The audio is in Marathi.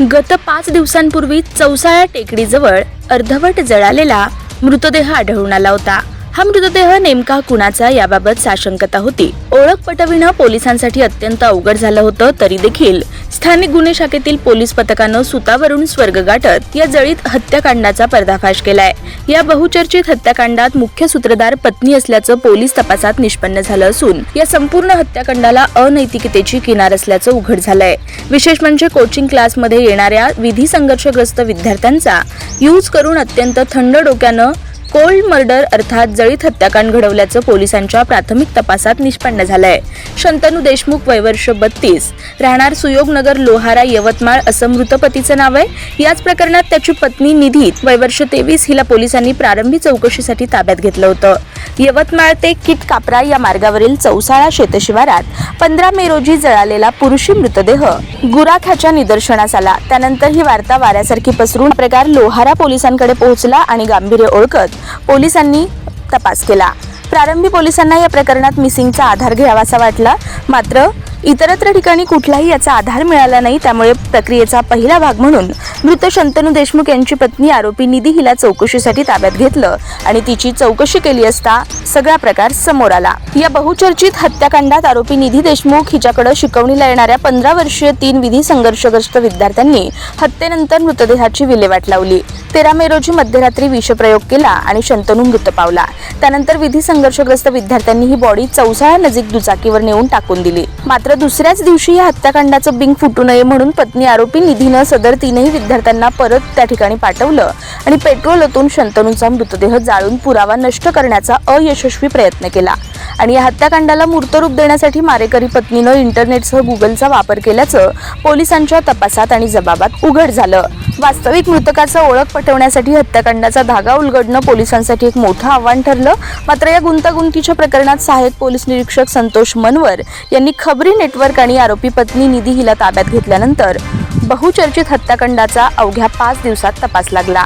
गत पाच दिवसांपूर्वी चौसाळा टेकडीजवळ अर्धवट जळालेला मृतदेह आढळून आला होता. हा मृतदेह नेमका कुणाचा याबाबत साशंकता होती. ओळख पटविणं पोलिसांसाठी अत्यंत अवघड झालं होतं तरी देखील स्थानिक गुन्हे शाखेतील पोलीस पथकानं सुतावरून स्वर्ग गाठत या जळीत हत्याकांडाचा पर्दाफाश केलाय. या बहुचर्चित हत्याकांडात मुख्य सूत्रधार पत्नी असल्याचं पोलीस तपासात निष्पन्न झालं असून या संपूर्ण हत्याकांडाला अनैतिकतेची किनार असल्याचं उघड झालंय. विशेष म्हणजे कोचिंग क्लासमध्ये येणाऱ्या विधी संघर्षग्रस्त विद्यार्थ्यांचा यूज करून अत्यंत थंड डोक्यानं कोल्ड मर्डर अर्थात जळीत हत्याकांड घडवल्याचं पोलिसांच्या प्राथमिक तपासात निष्पन्न झालंय. शंतनू देशमुख वयवर्ष बत्तीस. राहणार सुयोगनगर लोहारा यवतमाळ असं मृतपतीचं नाव आहे. याच प्रकरणात त्याची पत्नी निधी वयवर्ष तेवीस हिला पोलिसांनी प्रारंभी चौकशीसाठी ताब्यात घेतलं होतं. यवतमाळ ते किट कापरा या मार्गावरील चौसाळा शेतशिवारात पंधरा मे रोजी जळालेला पुरुषी मृतदेह गुराख्याच्या निदर्शनास आला. त्यानंतर ही वार्ता वाऱ्यासारखी पसरून प्रकार लोहारा पोलिसांकडे पोहोचला आणि गांभीर्य ओळखत पोलिसांनी तपास केला. प्रारंभी पोलिसांना या प्रकरणात मिसिंगचा आधार घ्यावासा वाटला. मात्र इतरत्र ठिकाणी कुठलाही याचा आधार मिळाला नाही त्यामुळे प्रक्रियेचा पहिला भाग म्हणून मृत शंतनू देशमुख यांची पत्नी आरोपी निधी हिला चौकशीसाठी ताब्यात घेतलं आणि तिची चौकशी केली असता सगळा प्रकार समोर आला. या बहुचर्चित हत्याकांडात आरोपी निधी देशमुख हिच्याकडे शिकवणीला येणाऱ्या पंधरा वर्षीय तीन विधी संघर्षग्रस्त विद्यार्थ्यांनी हत्येनंतर मृतदेहाची विल्हेवाट लावली. तेरा मे रोजी मध्यरात्री विषप्रयोग केला आणि शंतनू मृत पावला. त्यानंतर विधी संघर्षग्रस्त विद्यार्थ्यांनी ही बॉडी चौसाळा नजीक दुचाकीवर नेऊन टाकून दिली. मात्र मात्र दुसऱ्याच दिवशी या हत्याकांडाचं बिंग फुटू नये म्हणून पत्नी आरोपी निधीनं सदर तीनही विद्यार्थ्यांना परत त्या ठिकाणी पाठवलं आणि पेट्रोल ओतून शंतनूचा मृतदेह जाळून पुरावा नष्ट करण्याचा अयशस्वी प्रयत्न केला. आणि या हत्याकांडाला मूर्तरूप देण्यासाठी मारेकरी पत्नीनं इंटरनेटसह गुगलचा वापर केल्याचं पोलिसांच्या तपासात आणि जबाबात उघड झालं. वास्तविक मृतकाचा ओळख पटवण्यासाठी हत्याकांडाचा धागा उलगडणं पोलिसांसाठी एक मोठं आव्हान ठरलं. मात्र या गुंतागुंतीच्या प्रकरणात सहाय्यक पोलीस निरीक्षक संतोष मनवर यांनी खबरी नेटवर्क आणि आरोपी पत्नी निधी हिला ताब्यात घेतल्यानंतर बहुचर्चित हत्याकांडाचा अवघ्या पाच दिवसात तपास लागला.